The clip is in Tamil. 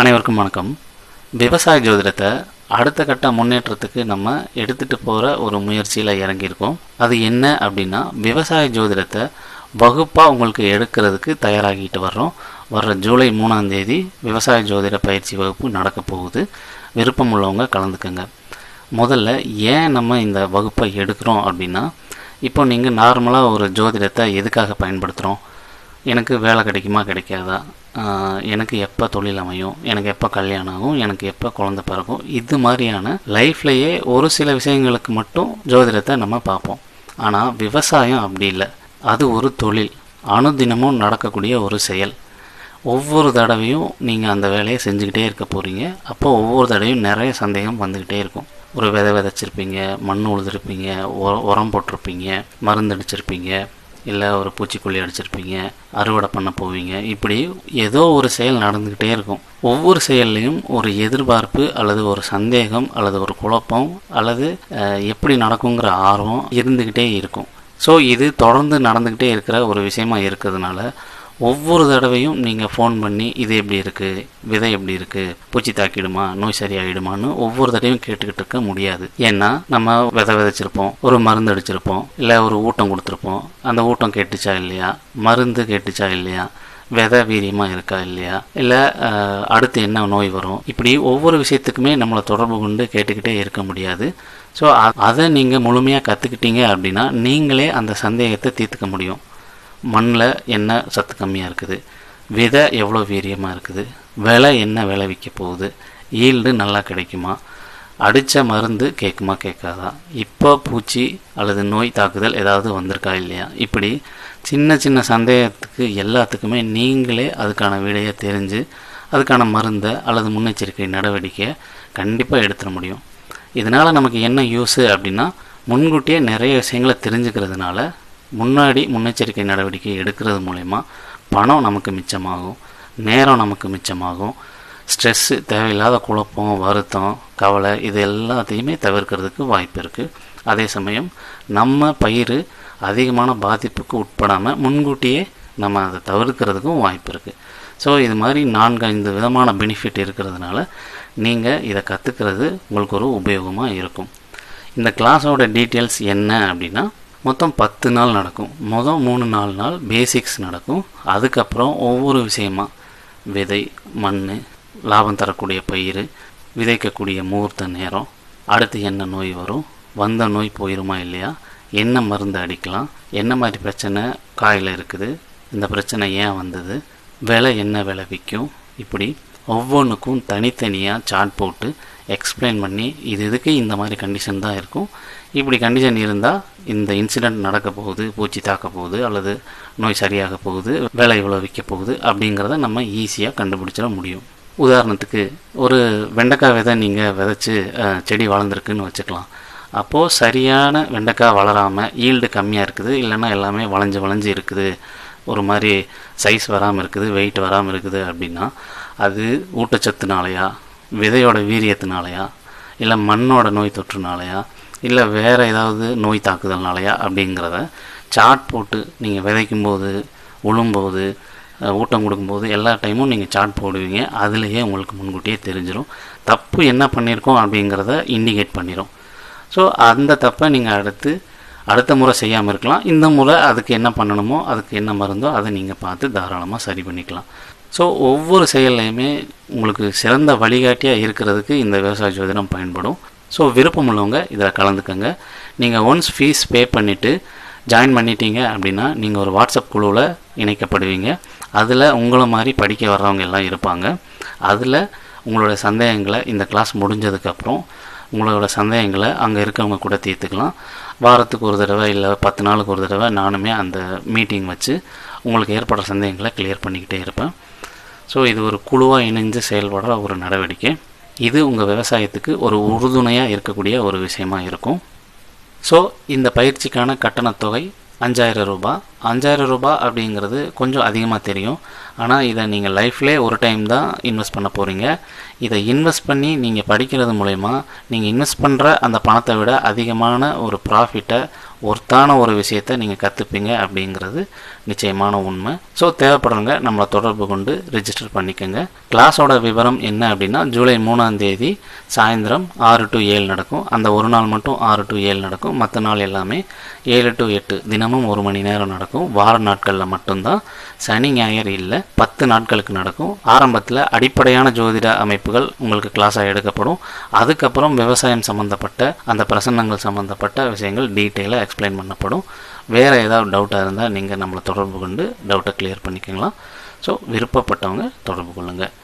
அனைவருக்கும் வணக்கம். விவசாய ஜோதிடத்தை அடுத்த கட்ட முன்னேற்றத்துக்கு நம்ம எடுத்துகிட்டு போகிற ஒரு முயற்சியில் இறங்கியிருக்கோம். அது என்ன அப்படின்னா விவசாய ஜோதிடத்தை வகுப்பாக உங்களுக்கு எடுக்கிறதுக்கு தயாராகிட்டு வர்றோம். வர்ற ஜூலை மூணாம் தேதி விவசாய ஜோதிட பயிற்சி வகுப்பு நடக்க போகுது. விருப்பம் உள்ளவங்க கலந்துக்கங்க. முதல்ல ஏன் நம்ம இந்த வகுப்பை எடுக்கிறோம் அப்படின்னா இப்போ நீங்கள் நார்மலாக ஒரு ஜோதிடத்தை எதுக்காக பயன்படுத்துகிறோம் எனக்கு வேலை கிடைக்குமா கிடைக்காதா? எனக்கு எப்போ தொழில் அமையும் எனக்கு எப்போ கல்யாணம் ஆகும் எனக்கு எப்போ குழந்த பிறக்கும் இது மாதிரியான லைஃப்லையே ஒரு சில விஷயங்களுக்கு மட்டும் ஜோதிடத்தை நம்ம பார்ப்போம். ஆனால் விவசாயம் அப்படி இல்லை. அது ஒரு தொழில். அனுதினமும் நடக்கக்கூடிய ஒரு செயல். ஒவ்வொரு தடவையும் நீங்கள் அந்த வேலையை செஞ்சுக்கிட்டே இருக்க போகிறீங்க அப்போ ஒவ்வொரு தடவையும் நிறைய சந்தேகம் வந்துக்கிட்டே இருக்கும். ஒரு விதை விதைச்சிருப்பீங்க மண் உழுதுருப்பீங்க உரம் போட்டிருப்பீங்க மருந்து அடிச்சிருப்பீங்க. இல்லை ஒரு பூச்சிக்கொல்லி அடிச்சிருப்பீங்க அறுவடை பண்ண போவீங்க இப்படி ஏதோ ஒரு செயல் நடந்துக்கிட்டே இருக்கும். ஒவ்வொரு செயல்லையும் ஒரு எதிர்பார்ப்பு அல்லது ஒரு சந்தேகம் அல்லது ஒரு குழப்பம் அல்லது எப்படி நடக்குங்கிற ஆர்வம் இருந்துக்கிட்டே இருக்கும். ஸோ இது தொடர்ந்து நடந்துக்கிட்டே இருக்கிற ஒரு விஷயமா இருக்கிறதுனால ஒவ்வொரு தடவையும் நீங்கள் ஃபோன் பண்ணி இது எப்படி இருக்குது விதை எப்படி இருக்குது பூச்சி தாக்கிடுமா? நோய் சரியாயிடுமான்னு ஒவ்வொரு தடவையும் கேட்டுக்கிட்டு இருக்க முடியாது. ஏன்னா நம்ம விதை விதைச்சிருப்போம் ஒரு மருந்து அடிச்சிருப்போம் இல்லை ஒரு ஊட்டம் கொடுத்துருப்போம். அந்த ஊட்டம் கேட்டுச்சா இல்லையா? மருந்து கேட்டுச்சா இல்லையா? விதை வீரியமாக இருக்கா இல்லையா? இல்லை அடுத்து என்ன நோய் வரும்? இப்படி ஒவ்வொரு விஷயத்துக்குமே நம்மளை தொடர்பு கொண்டு கேட்டுக்கிட்டே இருக்க முடியாது. ஸோ அதை நீங்கள் முழுமையாக கற்றுக்கிட்டீங்க அப்படின்னா நீங்களே அந்த சந்தேகத்தை தீர்த்துக்க முடியும். மண்ணில் என்ன சத்து கம்மியாக இருக்குது? விதை எவ்வளோ வீரியமாக இருக்குது? விலை என்ன விளைவிக்க போகுது? ஈல்டு நல்லா கிடைக்குமா? அடித்த மருந்து கேட்குமா கேட்காதா இப்போ பூச்சி அல்லது நோய் தாக்குதல் ஏதாவது வந்திருக்கா இல்லையா? இப்படி சின்ன சின்ன சந்தேகத்துக்கு எல்லாத்துக்குமே நீங்களே அதுக்கான விடையை தெரிஞ்சு அதுக்கான மருந்தை அல்லது முன்னெச்சரிக்கை நடவடிக்கையை கண்டிப்பாக எடுத்துட முடியும். இதனால் நமக்கு என்ன யூஸு அப்படின்னா முன்கூட்டியே நிறைய விஷயங்களை தெரிஞ்சுக்கிறதுனால முன்னாடி முன்னெச்சரிக்கை நடவடிக்கை எடுக்கிறது மூலயமா பணம் நமக்கு மிச்சமாகும் நேரம் நமக்கு மிச்சமாகும் ஸ்ட்ரெஸ்ஸு தேவையில்லாத குழப்பம் வருத்தம் கவலை இது எல்லாத்தையுமே தவிர்க்கிறதுக்கு வாய்ப்பு இருக்குது அதே சமயம் நம்ம பயிர் அதிகமான பாதிப்புக்கு உட்படாமல் முன்கூட்டியே நம்ம அதை தவிர்க்கிறதுக்கும் வாய்ப்பு இருக்குது ஸோ இது மாதிரி நான்கு ஐந்து விதமான பெனிஃபிட் இருக்கிறதுனால நீங்கள் இதை கற்றுக்கிறது உங்களுக்கு ஒரு உபயோகமாக இருக்கும். இந்த கிளாஸோட டீட்டெயில்ஸ் என்ன அப்படின்னா மொத்தம் பத்து நாள் நடக்கும். மொதல் மூணு நாலு நாள் பேசிக்ஸ் நடக்கும். அதுக்கப்புறம் ஒவ்வொரு விஷயமா விதை மண் லாபம் தரக்கூடிய பயிர் விதைக்கக்கூடிய முகூர்த்த நேரம் அடுத்து என்ன நோய் வரும் வந்த நோய் போயிருமா இல்லையா என்ன மருந்து அடிக்கலாம் என்ன மாதிரி பிரச்சனை காயில் இருக்குது இந்த பிரச்சனை ஏன் வந்தது விலை என்ன விலை விற்கும் இப்படி ஒவ்வொன்றுக்கும் தனித்தனியாக சார்ட் போட்டு எக்ஸ்பிளைன் பண்ணி இது இதுக்கு இந்த மாதிரி கண்டிஷன் தான் இருக்கும்? இப்படி கண்டிஷன் இருந்தால் இந்த இன்சிடெண்ட் நடக்க போகுது பூச்சி தாக்க போகுது அல்லது நோய் சரியாக போகுது வேலை இவ்வளோ விற்க போகுது அப்படிங்கிறத நம்ம ஈஸியாக கண்டுபிடிச்சிட முடியும். உதாரணத்துக்கு ஒரு வெண்டைக்காய் விதை நீங்கள் விதைச்சி செடி வளர்ந்துருக்குன்னு வச்சுக்கலாம். அப்போது சரியான வெண்டைக்காய் வளராமல் ஈல்டு கம்மியாக இருக்குது இல்லைன்னா எல்லாமே வளைஞ்சு வளைஞ்சு இருக்குது ஒரு மாதிரி சைஸ் வராமல் இருக்குது வெயிட் வராமல் இருக்குது அப்படின்னா அது ஊட்டச்சத்துனாலையா விதையோட வீரியத்தினாலையா? இல்லை மண்ணோட நோய் தொற்றுனாலையா? இல்லை வேறு ஏதாவது நோய் தாக்குதல்னாலையா அப்படிங்கிறத சார்ட் போட்டு நீங்கள் விதைக்கும்போது உழும்போது ஊட்டம் கொடுக்கும்போது எல்லா டைமும் நீங்கள் சார்ட் போடுவீங்க. அதுலேயே உங்களுக்கு முன்கூட்டியே தெரிஞ்சிடும் தப்பு என்ன பண்ணியிருக்கோம் அப்படிங்கிறத இண்டிகேட் பண்ணிடும் ஸோ அந்த தப்பை நீங்கள் அடுத்து அடுத்த முறை செய்யாமல் இருக்கலாம். இந்த முறை அதுக்கு என்ன பண்ணணுமோ அதுக்கு என்ன மருந்தோ அதை நீங்கள் பார்த்து தாராளமாக சரி பண்ணிக்கலாம். ஸோ ஒவ்வொரு செயல்லையுமே உங்களுக்கு சிறந்த வழிகாட்டியாக இருக்கிறதுக்கு இந்த விவசாய ஜோதிடம் பயன்படும். ஸோ விருப்பம் உள்ளவங்க இதில் கலந்துக்கங்க. நீங்கள் ஒன்ஸ் ஃபீஸ் பே பண்ணிவிட்டு ஜாயின் பண்ணிட்டீங்க அப்படின்னா நீங்கள் ஒரு வாட்ஸ்அப் குழுவில் இணைக்கப்படுவீங்க. அதில் உங்களை மாதிரி படிக்க வர்றவங்க எல்லாம் இருப்பாங்க. அதில் உங்களோட சந்தேகங்களை இந்த கிளாஸ் முடிஞ்சதுக்கப்புறம் உங்களோட சந்தேகங்களை அங்கே இருக்கவங்க கூட தீர்த்துக்கலாம். வாரத்துக்கு ஒரு தடவை இல்லை பத்து நாளுக்கு ஒரு தடவை நானுமே அந்த மீட்டிங் வச்சு உங்களுக்கு ஏற்படுற சந்தேகங்களை கிளியர் பண்ணிக்கிட்டே இருப்பேன். ஸோ இது ஒரு குழுவாக இணைஞ்சு செயல்படுற ஒரு நடவடிக்கை. இது உங்கள் விவசாயத்துக்கு ஒரு உறுதுணையாக இருக்கக்கூடிய ஒரு விஷயமாக இருக்கும். ஸோ இந்த பயிற்சிக்கான கட்டணத் தொகை அஞ்சாயிரம் ரூபாய் அஞ்சாயிரம் ரூபாய் அப்படிங்கிறது கொஞ்சம் அதிகமாக தெரியும். ஆனால் இதை நீங்கள் லைஃப்லேயே ஒரு டைம் தான் இன்வெஸ்ட் பண்ண போகிறீங்க இதை இன்வெஸ்ட் பண்ணி நீங்கள் படிக்கிறது மூலயமா நீங்கள் இன்வெஸ்ட் பண்ணுற அந்த பணத்தை விட அதிகமான ஒரு ப்ராஃபிட்டை ஒர்த்தான ஒரு விஷயத்தை நீங்கள் கற்றுப்பீங்க அப்படிங்கிறது நிச்சயமான உண்மை. ஸோ தேவைப்படுறவங்க நம்மளை தொடர்பு கொண்டு ரிஜிஸ்டர் பண்ணிக்கோங்க. கிளாஸோட விவரம் என்ன அப்படின்னா ஜூலை மூணாம் தேதி சாயந்தரம் ஆறு டு ஏழு நடக்கும். அந்த ஒரு நாள் மட்டும் ஆறு டு ஏழு நடக்கும். மற்ற நாள் எல்லாமே ஏழு டு எட்டு தினமும் ஒரு மணி நேரம் நடக்கும். வார நாட்களில் மட்டும்தான். சனி ஞாயிறு இல்லை பத்து நாட்களுக்கு நடக்கும். ஆரம்பத்தில் அடிப்படையான ஜோதிட அமைப்புகள் உங்களுக்கு கிளாஸாக எடுக்கப்படும். அதுக்கப்புறம் விவசாயம் சம்மந்தப்பட்ட அந்த பிரசன்னங்கள் சம்மந்தப்பட்ட விஷயங்கள் டீட்டெயிலாக எக்ஸ்பிளைன் பண்ணப்படும். வேறு ஏதாவது டவுட்டாக இருந்தால் நீங்கள் நம்மளை தொடர்பு கொண்டு டவுட்டை கிளியர் பண்ணிக்கலாம் ஸோ விருப்பப்பட்டவங்க தொடர்பு கொள்ளுங்கள்